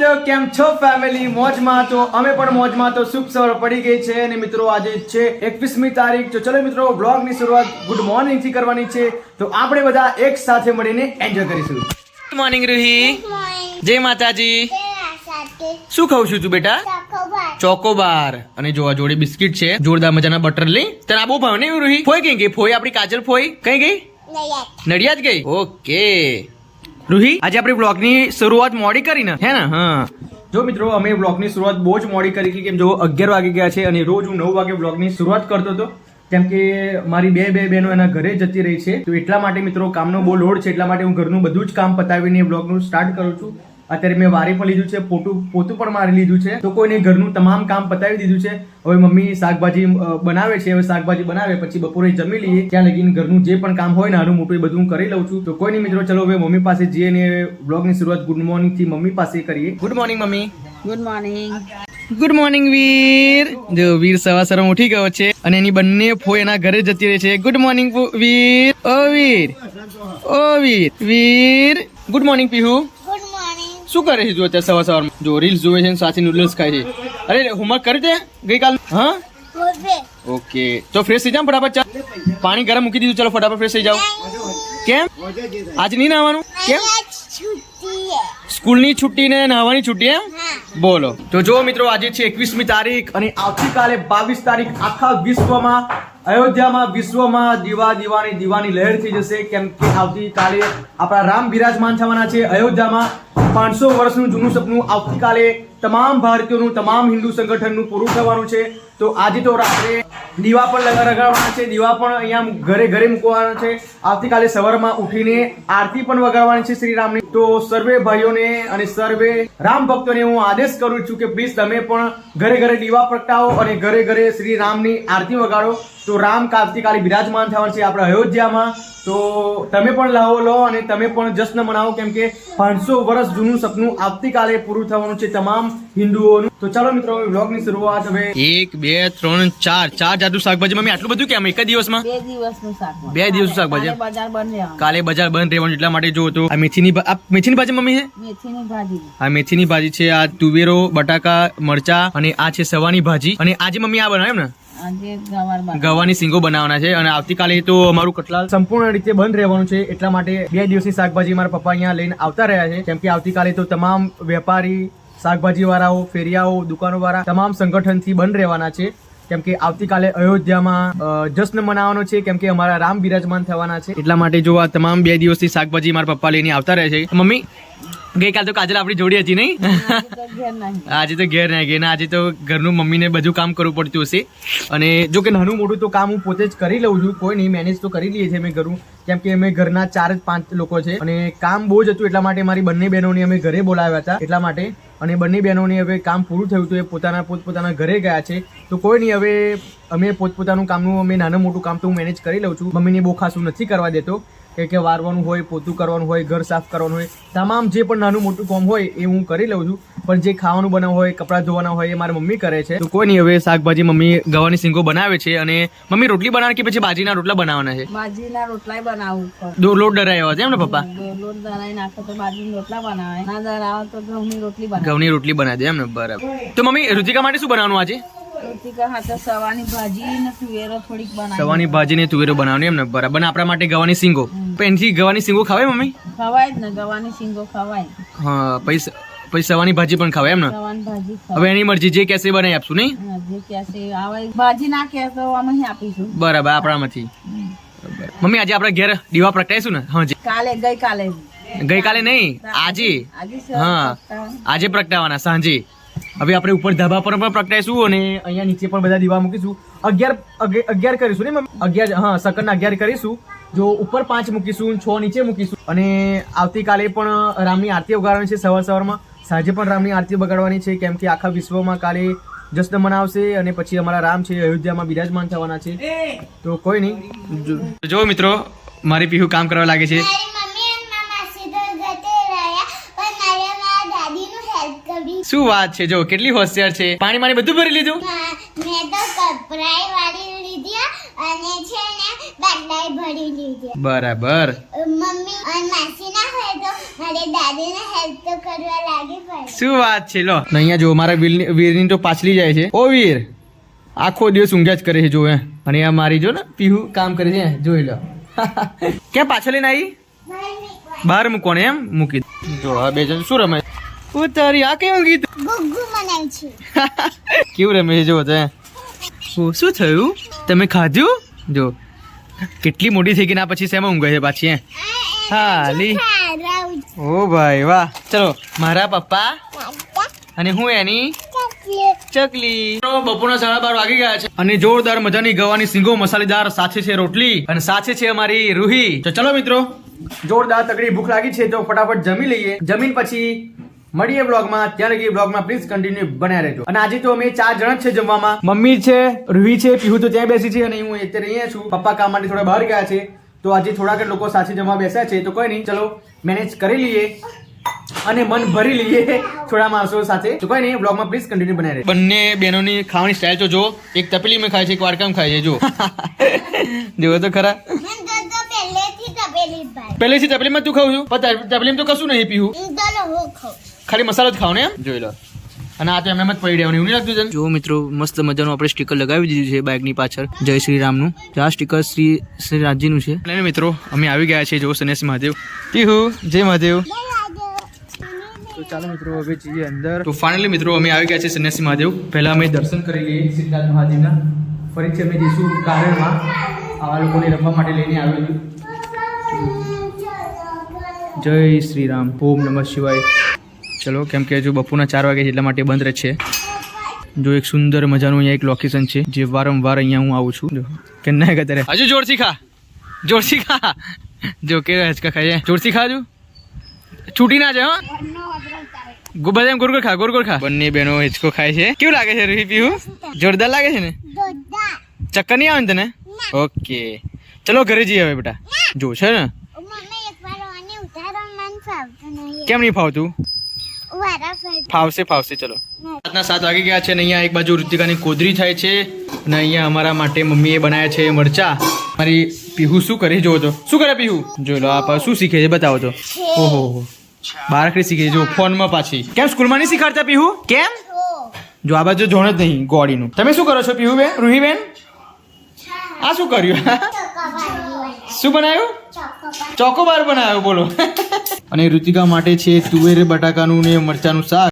મહાદેવ કેમ છો ફેમિલી મોજમાં તો અમે પણ મોજમાં તો શુભ સવાર પડી ગઈ છે અને મિત્રો આજે છે એકવીસમી તારીખ. તો ચલો મિત્રો બ્લોગની શરૂઆત ગુડ મોર્નિંગથી કરવાની છે. તો આપણે બધા એક સાથે મળીને એન્જોય કરીશું. ગુડ મોર્નિંગ રૂહી જય માતાજી. શું ખાવ છું તું બેટા? ચોકોબાર. અને જોવા જોડે બિસ્કિટ છે જોરદાર મજાના બટર લઈ તને આ બહુ ભાવ ને રૂહી ફોઈ કઈ ગઈ? ફોઈ આપણી કાજલ ફોઈ કઈ ગઈ? નડિયાદ ગઈ? ઓકે. રૂહી, આજે આપણે બ્લોગની શરૂઆત મોડી કરી ને હે ને? હા. જો મિત્રો, અમે બ્લોગની શરૂઆત બહુ જ મોડી કરી કેમ જો અગિયાર વાગે ગયા છે અને રોજ હું નવ વાગે બ્લોગની શરૂઆત કરતો હતો. કેમ કે મારી બે બે બહેનો એના ઘરે જતી રહી છે. તો એટલા માટે મિત્રો, કામનો બહુ લોડ છે, એટલા માટે હું ઘરનું બધું જ કામ પતાવીને બ્લોગનું સ્ટાર્ટ કરું છું. અત્યારે મેં વારી પણ લીધું છે પોતું પોતું પણ મારી લીધું છે. તો કોઈને ઘરનું તમામ કામ પતાવી દીધું છે. હવે મમ્મી શાકભાજી બનાવે છે હવે શાકભાજી બનાવે પછી બપોરે જમી લઈએ. ત્યાં લગીને ઘરનું જે પણ કામ હોય નાનું મોટું એ બધું હું કરી લઉં છું. તો કોઈ નહીં મિત્રો ચલો હવે મમ્મી પાસે જઈએ ને બ્લોગની શરૂઆત ગુડ મોર્નિંગથી મમ્મી પાસે કરીએ. Good morning mummy. Good morning good morning Veer. જો વીર સવા સવાર ઉઠી ગયો છે અને એની બંને ફોઈ એના ઘરે જતી રહે છે. Good morning Veer. ઓ વીર. ઓ વીર. વીર. Good morning Pihu. શું કરે છે તું અત્યારે સવાર સવારમાં? જો રીલ્સ જોવે છે સાથે નૂડલ્સ ખાય છે. અરે હોમવર્ક કરી દે. ગઈકાલ હા? ઓકે. તો ફ્રેશ થઈ જાવ ફટાફટ ચાલ. પાણી ગરમ મૂકી દીધું ચલો ફટાફટ ફ્રેશ થઈ જાવ કેમ? આજ નહીં નાવાનું કેમ? સ્કૂલની છુટ્ટી ને નાહવાની છુટ્ટી એમ? બોલો. તો જો મિત્રો આજે છે એકવીસમી તારીખ અને આવતીકાલે બાવીસ તારીખ આખા વિશ્વમાં અયોધ્યામાં વિશ્વમાં દીવા દીવાની દીવાની લહેર થઈ જશે. કેમ કે આવતીકાલે આપણા રામ બિરાજમાન થવાના છે. અયોધ્યામાં પાંચસો વર્ષનું જૂનું સપનું આવતીકાલે તમામ ભારતીયોનું, તમામ હિન્દુ સંગઠનનું પૂરું થવાનું છે. તો આજે તો રાત્રે દીવા પણ લગાડવાના છે. દીવા પણ અહીંયા ઘરે ઘરે મૂકવાના છે. આવતીકાલે સવારમાં ઉઠીને આરતી પણ વગાડવાની છે શ્રી રામની તો સર્વે ભાઈઓને અને સર્વે રામ ભક્તોને હું આદેશ કરું છું કે પ્લીઝ તમે પણ ઘરે ઘરે દીવા પ્રગટાવો અને ઘરે ઘરે શ્રી રામની આરતી વગાડો. તો રામ આવતીકાલે બિરાજમાન થવાનું છે આપણા અયોધ્યામાં. તો તમે પણ લાવો લો અને તમે પણ જશ્ન મનાવો, કેમ કે પાંચસો વર્ષ જૂનું સપનું આવતીકાલે પૂરું થવાનું છે તમામ હિન્દુઓનું. તો ચાલો મિત્રો વ્લોગની શરૂઆત હવે એક બે ત્રણ ચાર. ચાર જાતનું શાકભાજી મમ્મી આટલું બધું કેમ? એક જ દિવસમાં? બે દિવસનું શાક બનાવ. બે દિવસનું શાકભાજી કાલે બજાર બંધ રહેવાનું. એટલા માટે જોવું તો. આ મેથીની આ મેથીની ભાજી મમ્મી છે? મેથીની ભાજી. આ મેથીની ભાજી છે આ તુવેરો બટાકા મરચા અને આ છે સવાની ભાજી. અને આજે મમ્મી આ બનાવે એમ ને? આજે ગવાની સિંગો બનાવવાના છે અને આવતીકાલે તો અમારું કટલાલ સંપૂર્ણ રીતે બંધ રહેવાનું છે. એટલા માટે બે દિવસની શાકભાજી મારા પપ્પા અહીંયા લઈને આવતા રહ્યા છે. કેમ કે આવતીકાલે તો તમામ વેપારી શાકભાજી વાળાઓ ફેરિયાઓ દુકાનો વાળા તમામ સંગઠનથી બંધ રહેવાના છે. કેમ કે આવતીકાલે અયોધ્યામાં જશ્ન મનાવવાનો છે. કેમ કે અમારા રામ બિરાજમાન થવાના છે. એટલા માટે જો આ તમામ બે દિવસથી શાકભાજી મારા પપ્પા લઈને આવતા રહે છે. મમ્મી ગઈકાલ તો કાજલ આપણી જોડી હતી નહીં? આજે તો ઘેર નહીં. આજે તો ઘેર ના ગયા આજે તો ઘરનું મમ્મીને બધું કામ કરવું પડતું હશે. અને જો કે નાનું મોટું તો કામ હું પોતે જ કરી લઉં છું. કોઈ નહીં મેનેજ તો કરી લઈએ છીએ અમે ઘરું. કેમ કે અમે ઘરના ચાર જ પાંચ લોકો છે. અને કામ બહુ જ હતું એટલા માટે મારી બંને બહેનોને અમે ઘરે બોલાવ્યા હતા. એટલા માટે અને બંને બહેનોને હવે કામ પૂરું થયું હતું એ પોતાના પોતપોતાના ઘરે ગયા છે. તો કોઈ નહીં, હવે અમે પોતપોતાનું કામનું, અમે નાનું મોટું કામ તો હું મેનેજ કરી લઉં છું. મમ્મીને બહુ ખાસું નથી કરવા દેતો. કે કે વારવાનું હોય પોતું કરવાનું હોય ઘર સાફ કરવાનું હોય તમામ જે પણ નાનું મોટું કામ હોય એ હું કરી લઉં છું. પણ જે ખાવાનું બનાવવું હોય કપડાં ધોવાના હોય એ મારી મમ્મી કરે છે. તો કોઈ નહીં હવે શાકભાજી મમ્મી ગવાની સિંગો બનાવે છે અને મમ્મી રોટલી બનાવે કે પછી બાજીના રોટલા બનાવવાના છે? બાજરીના રોટલા બનાવું. દો લોટ ડરાયો છે એમ ને પપ્પા લોટ દળાઈ નાખે તો બાજરીના રોટલા બનાવે. ના દળાવે તો ઘઉંની રોટલી બનાવે. ઘઉંની રોટલી બનાવી દે એમ ને બરાબર. તો મમ્મી રુચિકા માટે શું બનાવવાનું આજે? સવાની ભાજી ને તુવેરો થોડીક બનાવી. સવાની ભાજી ને તુવેરો બનાવવાની એમ ને બરાબર આપણા માટે ગવાની સિંગો? એનથી ગવાની સિંગો ખાવે મમ્મી? ખવાય જ ને ગવાની સિંગો ખવાય. હા પૈસા પછી સવાની ભાજી પણ ખાવે એમ ને? હવે એની મરજી જે કેસે બનાવી આપશું નહીં? ભાજી ના કેસો અમે આપીશું. બરાબર આપણામાંથી. મમ્મી આજે આપણે ઘેર દીવા પ્રગટાઈશું ને? હા કાલે ગઈ કાલે ગઈકાલે. નહીં આજે. હા આજે પ્રગટાવાના સાંજે. હવે આપણે ઉપર ધાબા પર પણ પ્રગટાઈશું અને અહીંયા નીચે પણ બધા દીવા મૂકીશું. અગિયાર અગિ- અગિયાર કરીશું ને અગિયાર હા સકરના અગિયાર કરીશું. જો ઉપર પાંચ મૂકીશું છ નીચે મૂકીશું. અને આવતીકાલે પણ રામની આરતી વગાડવાની છે સવાર સવારમાં. સાંજે પણ રામની આરતી વગાડવાની છે કેમ કે આખા વિશ્વમાં કાલે જશ્ન મનાવશે અને પછી અમારા રામ છે અયોધ્યામાં બિરાજમાન થવાના છે. તો કોઈ નહીં. જો- જો મિત્રો મારી પીહુ કામ કરવા લાગે છે મારી મમ્મી અને મારા માસી તો જતે રહ્યા પણ મારે મારા દાદીનું હેલ્પ કરી શું વાત છે? જો કેટલી હોશિયાર છે. પાણી માણી બધું ભરી લીધું? મેં તો કપરાય વાળી લીધી અને છે ને બાટલાય ભરી લીધી. બરાબર. મમ્મી અને માસી ના હોય તો મારે દાદીને હેલ્પ તો કરવા લાગી પડે. શું વાત છે? લો અહીંયા જો મારા વીરની વીરની તો પાછલી જાય છે. ઓ વીર આખો દિવસ ઊંઘ્યા જ કરે છે જો હે. અને આ મારી જો ને પીહુ કામ કરે છે જોઈ લો. ક્યાં પાછળ લઈને આવી? બહાર મૂકવાની એમ? મૂકી જો આ બે જણ શું રમે? ઉતારી. આ કેવું ગીત? ગુગુ મનાય છે. કેવું રમે છે? જો તો ઓ, શું થયું? તમે ખાધું? જો. કેટલી મોટી થઈ ગઈ ના પછી શેમાં ઊંઘે છે પાછી હે? લી ઓ ભાઈ વાહ. ચલો મારા પપ્પા અને હું એની ચકલી. બપોરના સાડા બાર વાગી ગયા છે અને જોરદાર મજાની ગવાની સિંગો મસાલેદાર સાથે છે રોટલી અને સાથે છે અમારી રૂહી. તો ચલો મિત્રો જોરદાર તગડી ભૂખ લાગી છે તો ફટાફટ જમી લઈએ. જમીન પછી મળીએ બ્લોગમાં ત્યાં લગી બ્લોગમાં પ્લીઝ કન્ટિન્યુ બન્યા રહેજો. અને આજે તો અમે ચાર જણ છે જમવામાં. મમ્મી છે રૂહી છે પીહુ તો ત્યાં બેસી છે અને હું અત્યારે અહીંયા છું. પપ્પા કામ માટે થોડા બહાર ગયા છે. તો આજે થોડાક લોકો સાથે જમવા બેસ્યા છે. તો કોઈ નહીં ચલો મેનેજ કરી લઈએ અને મન ભરી લઈએ થોડા માણસો સાથે. તો કોઈ નહીં બ્લોગમાં પ્લીઝ કન્ટિન્યુ બનાવી રહે બંને બહેનોની ખાવાની સ્ટાઇલ તો જો એક તપેલીમાં ખાય છે એક વાડકામ ખાય છે જો. જો તો ખરા. મને તો તો પહેલેથી તપેલી જ તપેલીમાં તું ખાવ છું? પણ તપેલીમાં તો કશું નહીં પીવું ખાલી મસાલો જ ખાવ ને એમ? જોઈ લો. અને આ તો એમને એમ જ પડી રહેવાનું એવું નહીં લાગતું તને? જો મિત્રો મસ્ત મજાનું આપણે સ્ટીકર લગાવી દીધું છે બાઇકની પાછળ. જય શ્રી રામનું આ સ્ટીકર શ્રી શ્રી રાજજીનું છે. અને મિત્રો અમે આવી ગયા છીએ જો સનેશ મહાદેવ. ટીહુ જય મહાદેવ. તો ચાલો મિત્રો હવે જઈએ અંદર. તો ફાઇનલી મિત્રો અમે આવી ગયા છે સન્યાસી મહાદેવ. પહેલા અમે દર્શન કરી લઈએ સિદ્ધાર્થ મહાદેવના ફરીથી અમે જઈશું કારણમાં. આવા લોકોને રમવા માટે લઈને આવેલું. જય શ્રી રામ ઓમ નમઃ શિવાય. ચલો કેમ કે હજુ બપોરના ચાર વાગે એટલા માટે બંધ રહે છે. જો એક સુંદર મજાનું અહીંયા એક લોકેશન છે જે વારંવાર અહીંયા હું આવું છું. જો કે ના કરે હજુ જોરથી ખા. જોરથી ખા. જો કે હચકા ખાઈએ. જોરથી ખાજો છૂટી ના જાય હો. બધા એમ ગુરગુર ખા ગુરગુર ખા. બંને બહેનો હિચકો ખાય છે. કેવું લાગે છે રૂહી પીવું જોરદાર લાગે છે ને? ચક્કર નહીં આવે ને તને? ઓકે. ચલો ઘરે જઈએ હવે બેટા. જો છે ને? મમ્મી એકવાર આને ઉતારો મન ફાવતું નહીં. કેમ નહીં ફાવતું? ફાવશે ફાવશે ચલો. રાતના સાત વાગી ગયા છે અને અહીંયા એક બાજુ ઋતિકાની કોદરી થાય છે અને અહીંયા અમારા માટે મમ્મીએ બનાવ્યા છે મરચા. મારી પીહુ શું કરે જો છો શું કરે પીહુ? જોઈ લો આપ શું શીખે છે બતાવો છો. ઓહો હો બારકડી શીખે છે જો ફોનમાં પાછી. કેમ સ્કૂલમાં નહીં શીખાડતા પીહુ? કેમ? જો. આ બાજુ જોણ જ નહીં ગોળીનું. તમે શું કરો છો પીહુ બેન રૂહી બેન આ શું કર્યું? શું બનાવ્યું? ચોકોબાર. બનાવ્યો બોલો. અને ઋતિકા માટે છે તુવેર બટાકાનું ને મરચાનું શાક.